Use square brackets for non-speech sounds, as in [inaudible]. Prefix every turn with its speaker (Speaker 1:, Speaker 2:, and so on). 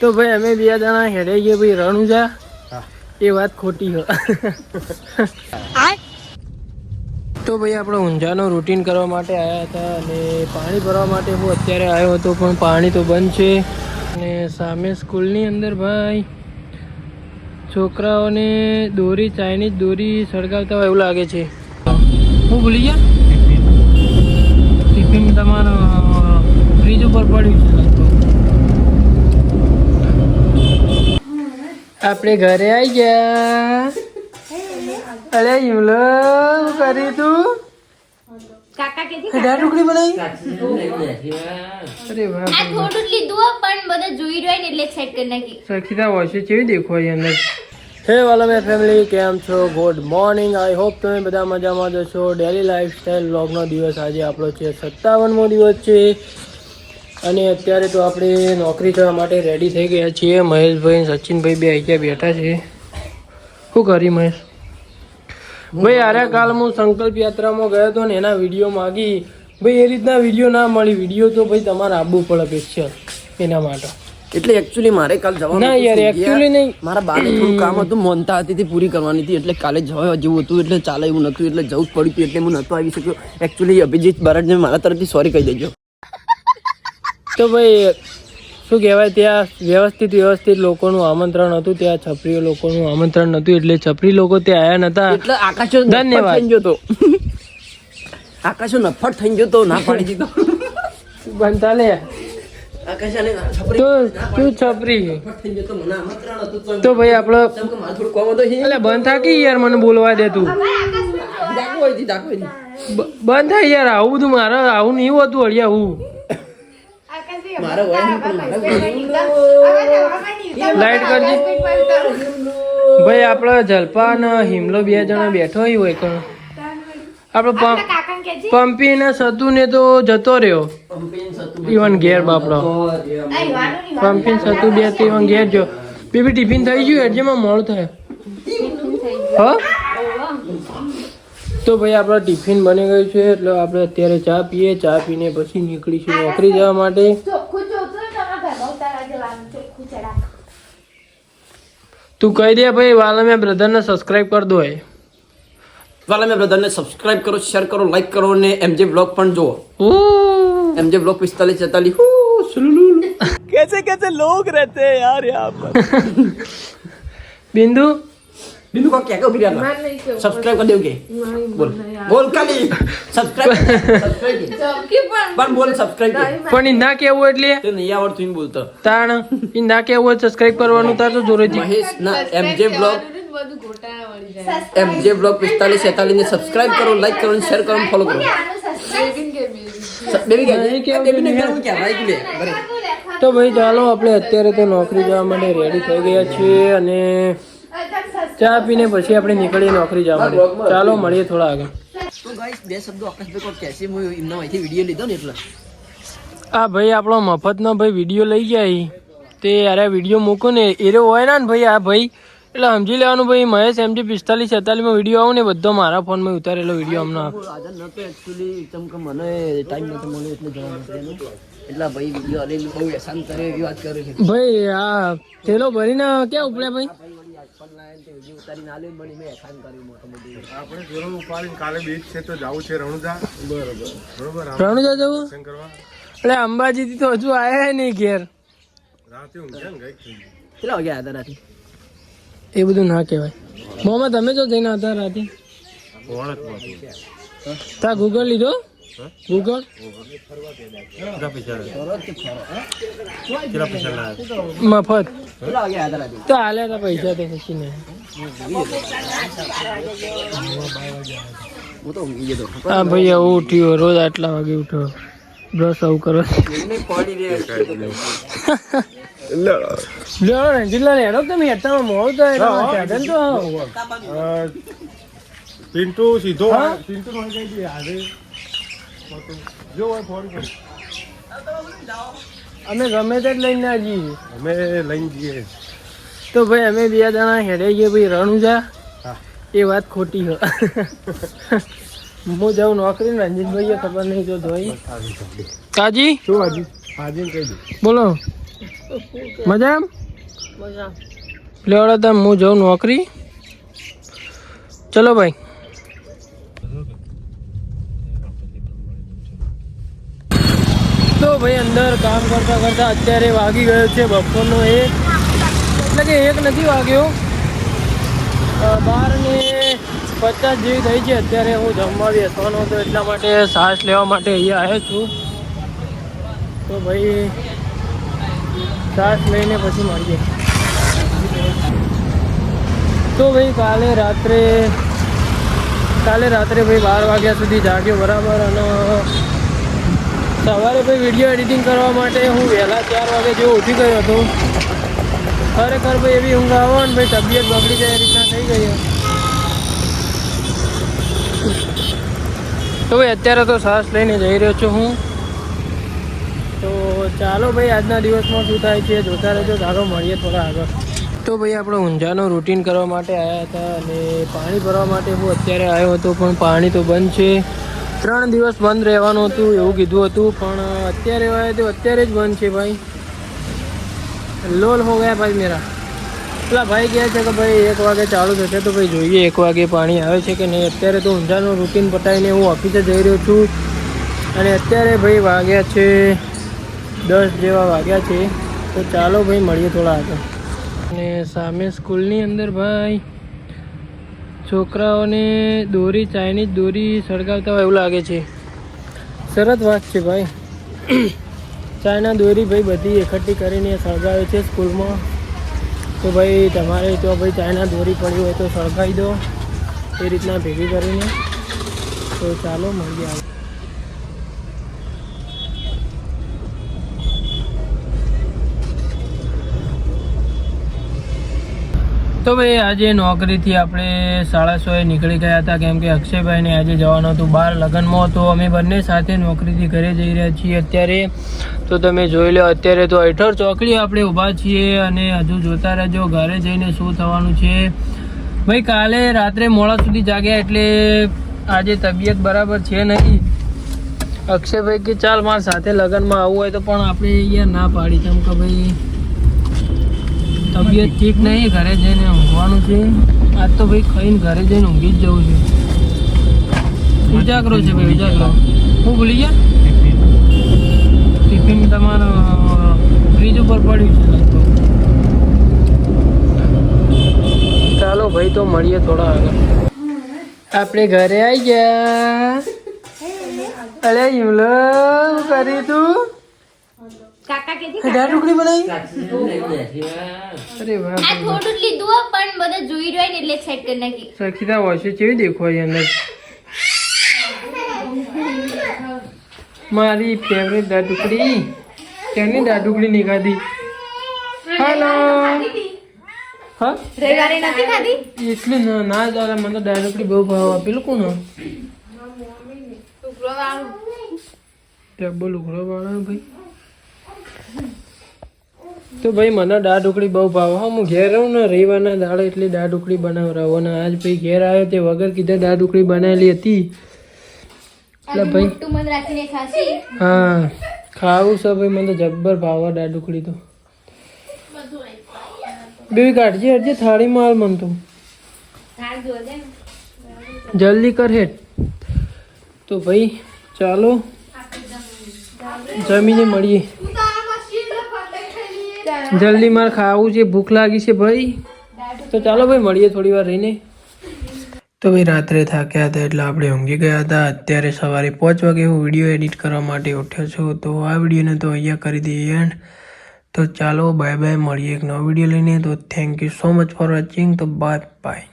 Speaker 1: તો ભાઈ અમે બે જણા હેડે ગયા ભાઈ રણુજા. એ વાત ખોટી હો. તો ભાઈ આપણે ઊંઝાનો રૂટીન કરવા માટે આવ્યા હતા અને પાણી ભરવા માટે હું અત્યારે આવ્યો હતો પણ પાણી તો બંધ છે. અને સામે સ્કૂલની અંદર ભાઈ છોકરાઓને દોરી ચાઇનીઝ દોરી સળગાવતા હોય એવું લાગે છે. હું ભૂલી ગયા? ટિફિન. તમારો ફ્રીજ ઉપર પડ્યું છે લગભગ. આપણે ઘરે આવી ગયા. અરે હિમલો શું કરી તું? દાળ ઢોકળી બનાવી? અરે વાહ
Speaker 2: આ થોડું લીધું પણ બધા જોઈ રહ્યા ને એટલે સેટ કરી નાખી.
Speaker 1: સખીતા હોય છે કેવી દેખવાય અંદર? હે વાલા મે ફેમિલી કેમ છો? ગુડ મોર્નિંગ આઈ હોપ તમે બધા મજામાં જ છો ડેલી લાઈફસ્ટાઈલ વ્લોગનો દિવસ આજે આપણો છે. સત્તાવનમો દિવસ છે. અને અત્યારે તો આપણે નોકરી થવા માટે રેડી થઈ ગયા છીએ. મહેશભાઈ સચિનભાઈ બે અહીંયા બેઠા છે. શું કરી મહેશ? ભાઈ અરે કાલ હું સંકલ્પ યાત્રામાં ગયો હતો ને એના વીડિયો માગી. ભાઈ એ રીતના વીડિયો ના મળી. વીડિયો તો ભાઈ તમારે આવવું પડે પિક્ચર એના માટે.
Speaker 3: એટલે એકચ્યુઅલી મારે કાલ જવાનું
Speaker 1: ના યાર. એકચ્યુઅલી નહીં.
Speaker 3: મારા બાને થોડું કામ [clears throat] હતું મોનતા હતી તે પૂરી કરવાની હતી એટલે કાલે જવા જેવું હતું એટલે ચાલે એવું નતું એટલે જવું જ પડ્યું હતું એટલે હું નતો આવી શક્યો. એકચ્યુઅલી અભિજીત બારડને મારા તરફથી સોરી કહી દેજો.
Speaker 1: તો ભાઈ શું કહેવાય ત્યાં વ્યવસ્થિત વ્યવસ્થિત લોકોનું આમંત્રણ હતું ત્યાં છપરીઓ લોકોનું આમંત્રણ નતું એટલે છપરી લોકો ત્યાં આવ્યા નતા.
Speaker 3: એટલે આકાશો
Speaker 1: ધન્યવાદ.
Speaker 3: થઈ ગયો તો. આકાશો નફટ થઈ ગયો તો ના પાડી દીધો.
Speaker 1: બનતા લે
Speaker 3: છપરી
Speaker 1: તો તું છપરી?
Speaker 3: નફ્ફટ થઈ ગયો તો મને આમંત્રણ હતું તો
Speaker 1: તો ભાઈ આપણો
Speaker 3: કેમ કે મારે થોડું કામ હતું
Speaker 1: એટલે બંધ થાકી યાર મને બોલવા દે તું. બંધ થાય યાર આવું બધું મારે આવું નહીં હોતું અડિયા હું.
Speaker 3: મારે નહીં પણ મારે
Speaker 1: લાઈટ કરજી. ભાઈ આપણે જલપા અને હિમલો બે જણા બેઠો હોય કોણ આપણે પં-
Speaker 2: કાકા કે
Speaker 1: પંપી ને સતુ ને તો જતો રહ્યો. ઇવન ઘેર બાપડો. પંપી ને સતુ બે તો ઇવન ઘેર જો. બેબી ટિફિન થઈ ગયું એડજેમાં મોડું થાય. હા? તો ભાઈ આપણે ટિફિન બની ગયું છે એટલે આપણે અત્યારે ચા પીએ ચા પીને પછી નીકળીશું નોકરી જવા માટે
Speaker 2: ચોખ્ખું જોતું હોય તમારા ઘરમાં ઉતારા જવાનું ચોખ્ખું ચડાક
Speaker 1: તું કહી દે ભાઈ વાલા મેં બ્રધરને સબસ્ક્રાઇબ કરી દો એ.
Speaker 3: વાલા મેં બ્રધરને સબસ્ક્રાઇબ કરો શેર કરો લાઈક કરો અને એમજે બ્લોગ પણ જુઓ. એમજે બ્લોગ પિસ્તાલીસ છેતાલીસ
Speaker 1: બિંદુ
Speaker 3: બિંદુ કા ક્યાં ઊભી રહ્યા સબસ્ક્રાઇબ કરી દેવું કે બોલ બોલ ખાલી સબસ્ક્રાઇબ સબસ્ક્રાઇબ પણ બોલ સબસ્ક્રાઇબ કે
Speaker 1: પણ ઈ ના કેવું એટલે
Speaker 3: તે નહીં આવડતું એમ બોલતો
Speaker 1: તાણ ઈ ના કેવું હોય સબસ્ક્રાઇબ કરવાનું તાર તો જોરેથી
Speaker 3: મહેશ ના એમજે બ્લોગ એમજે બ્લોગ પિસ્તાલીસ છેતાલીસ ને સબસ્ક્રાઇબ કરો લાઈક કરો શેર કરો ફોલો કરો કે કે
Speaker 1: તો ભાઈ ચાલો આપણે અત્યારે તો નોકરી જવા માટે રેડી થઈ ગયા છીએ અને ચા પીને પછી આપણે નીકળીએ નોકરી જવા માટે. ચાલો મળીએ થોડા આગળ.
Speaker 3: તો ગાઈસ બે શબ્દો આકાશભાઈ કોટ કહેશે હું એમના અહીંથી વીડિયો લીધો ને એટલે.
Speaker 1: આ ભાઈ આપણો મફતનો ભાઈ વીડિયો લઈ જાય તે અરે વીડિયો મૂકો ને. એરો હોય ને ભાઈ આ ભાઈ. એટલે સમજી લેવાનું ભાઈ મહેશ એમજી પિસ્તાલીસ છેતાલીસમાં વીડિયો આવું ને બધો મારા ફોનમાં ઉતારેલો વીડિયો હમણાં.
Speaker 3: હાજર નતો એકચ્યુઅલી ચમ કે મને ટાઈમ નતો મળ્યો એટલે જવા એટલા ભાઈ વીડિયો બહુ એસાન કરે એવી વાત કરે
Speaker 1: ભાઈ આ થેલો ભરીને ક્યાં ઉપડ્યા ભાઈ?
Speaker 3: ઉતારીને થી મળી મેં એસાન કર્યું મોટો મોટું
Speaker 4: આપણે જોરણ ઉપાડીને કાલે બીચ છે તો જવું છે રણુજા? બરોબર. બરોબર
Speaker 1: રણુજા જવું?
Speaker 4: દર્શન કરવા?
Speaker 1: એટલે અંબાજીથી તો હજુ આયા નહીં ઘેર.
Speaker 4: રાતે ઊંઘ્યા ને ગઈ
Speaker 3: કેટલા વાગ્યા હતા રાતે?
Speaker 1: એ બધું ના કહેવાય. મોમાં તમે જો જઈને હતા રાતે. તા ગૂગલ લીધો? મફત
Speaker 3: વાગ્યા હતા
Speaker 1: તો પૈસા તો પછી ને
Speaker 3: હું તો
Speaker 1: ઉઠ્યો રોજ આટલા વાગે ઉઠો બ્રશ આવું કરો. લેવો ને જિલ્લા લેડો તમે હેઠામાં મોડું તો
Speaker 4: પિન્ટુ સીધો પિન્ટુ નો કઈ દે આજે? જો હોય ફોન કર
Speaker 1: અમે ગમે તે જ લઈને ના જઈએ.
Speaker 4: અમે લઈને જઈએ.
Speaker 1: તો ભાઈ અમે બે જણા હેડે ગઈએ ભાઈ રણુજા. એ વાત ખોટી હો. હું જાઉં નોકરી ને રંજીતભાઈ ખબર નહીં જો ધોઈ કાજી?
Speaker 4: શું હાજી હાજી કહી દઉં
Speaker 1: બોલો. મજા એમ
Speaker 3: મજા
Speaker 1: લેવડો તમે હું જાઉં નોકરી. ચલો ભાઈ. ભાઈ, અંદર કામ કરતા કરતા અત્યારે વાગી ગયો છે, બપોરનો એક એટલે કે એક નથી વાગ્યો. બાર ને પચાસ જેવી થઈ છે, અત્યારે હું જમવા બેસવાનો હતો, એટલા માટે શ્વાસ લેવા માટે અહીંયા આવ્યો છું. તો ભાઈ, શ્વાસ લઈને પછી મળીએ. તો ભાઈ, કાલે રાત્રે કાલે રાત્રે ભાઈ બાર વાગ્યા સુધી જાગ્યો, બરાબર. અને સવારે ભાઈ વીડિયો એડિટિંગ કરવા માટે હું વહેલા ચાર વાગે જેવો ઉઠી ગયો હતો. ખરેખર ભાઈ એવી ઊંઘ આવો ને ભાઈ તબિયત બગડી જાય એ રીતના થઈ ગઈ તો ભાઈ અત્યારે તો શ્વાસ લઈને જઈ રહ્યો છું હું. તો ચાલો ભાઈ આજના દિવસમાં શું થાય છે જોતા રહેજો. ચાલો મળીએ થોડા આગળ. તો ભાઈ આપણે ઊંઝાનો રૂટીન કરવા માટે આવ્યા હતા અને પાણી ભરવા માટે હું અત્યારે આવ્યો હતો, પણ પાણી તો બંધ છે. ત્રણ દિવસ બંધ રહેવાનું હતું, એવું કીધું હતું, પણ અત્યારે આવ્યા તો અત્યારે જ બંધ છે ભાઈ. લોલ હો ગયા ભાઈ મેરા. પેલા ભાઈ કહે છે કે ભાઈ એક વાગે ચાલુ થશે તો ભાઈ જોઈએ એક વાગે પાણી આવે છે કે નહીં. અત્યારે તો ઊંઝાનું રૂટીન પતાવીને હું ઓફિસે જઈ રહ્યો છું. અને અત્યારે ભાઈ વાગ્યા છે દસ જેવા વાગ્યા છે. તો ચાલો ભાઈ મળીએ થોડા આગળ. અને સામે સ્કૂલની અંદર ભાઈ છોકરાઓને દોરી, ચાઇનીઝ દોરી સળગાવતા હોય એવું લાગે છે. સરસ વાત છે ભાઈ. [clears throat] ચાઇના દોરી ભાઈ બધી એકઠી કરીને સળગાવે છે સ્કૂલમાં. તો ભાઈ તમારે તો ભાઈ ચાઇના દોરી પડી હોય તો સળગાવી દો. એ રીતના ભેગી કરીને. તો ચાલો મળી આગળ. તો ભાઈ, આજે નોકરીથી આપણે સાડા સોએ નીકળી ગયા હતા, કેમ કે અક્ષયભાઈને આજે જવાનું હતું બહાર લગ્નમાં. તો અમે બંને સાથે નોકરીથી ઘરે જઈ રહ્યા છીએ અત્યારે. તો તમે જોઈ લો, અત્યારે તો અઠર ચોકડી આપણે ઊભા છીએ અને હજુ જોતા રહેજો, ઘરે જઈને શું થવાનું છે. ભાઈ, કાલે રાત્રે મોડા સુધી જાગ્યા એટલે આજે તબિયત બરાબર છે નહીં. અક્ષયભાઈ કે ચાલ મારા સાથે લગ્નમાં આવવું હોય તો પણ આપણે અહીંયા ના પાડી. કેમ કે ભાઈ તબિયત ઠીક નહીં, ઘરે જઈને ઊંઘવાનું છે. આજ તો ભાઈ ખાઈને ઘરે જઈને ઊંઘી જ જવું છે. ઉજાગરો છે ભાઈ, ઉજાગરો. હું ભૂલી ગયા? ટિફિન તમારો ફ્રીજ ઉપર પડ્યું છે ચાલો ભાઈ, તો મળીએ થોડા આગળ. આપણે ઘરે આવી ગયા. અરે યુલો, શું કરી તું?
Speaker 2: કાકા કેથી
Speaker 1: દાળ ઢોકળી બનાવી? અરે વાહ.
Speaker 2: આ થોડું જ લીધું હો, પણ બધા જોઈ રહ્યા ને એટલે સેટ કરી નાખી.
Speaker 1: સખીતા હોય છે કેવી દેખવાય અંદર? મારી ફેવરેટ દાદુકડી તેની ઢોકળી નહીં ખાધી હાલો હા?
Speaker 2: રવિવારે નથી ખાધી?
Speaker 1: એટલી ના ના ચાલે મને તો દાળ બહુ ભાવ આપેલું કોણ ડબ્બો લુગડો વાળો ભાઈ. તો ભાઈ મને દાળ ઢોકળી બહુ ભાવ. હા હું ઘેર રહું ને રવિવારના દાળ એટલે દાળ ઢોકળી બનાવરાવો અને આજ ભાઈ ઘેર આવ્યો તે વગર કીધે દાળ ઢોકળી બનાવેલી હતી. એટલે ભાઈ હા ખાવું છે ભાઈ મને જબ્બર ભાવ દાળ ઢોકળી તો. બેબી કાઢજે હટજે થાળીમાં હાલ મન તો. જલ્દી કર હેઠ. તો ભાઈ ચાલો. જમીને મળીએ. જલ્દી મારે ખાવું છે, ભૂખ લાગી છે ભાઈ. તો ચાલો ભાઈ, મળીએ થોડી વાર રહીને. તો ભાઈ, રાત્રે થાક્યા હતા એટલે આપણે ઊંઘી ગયા હતા. અત્યારે સવારે પાંચ વાગે હું વીડિયો એડિટ કરવા માટે ઉઠ્યો છું. તો આ વિડીયોને તો અહીંયા કરી દઈએ એન્ડ તો ચાલો બાય બાય મળીએ એક નવો વીડિયો લઈને. તો thank you so much for watching તો બાય બાય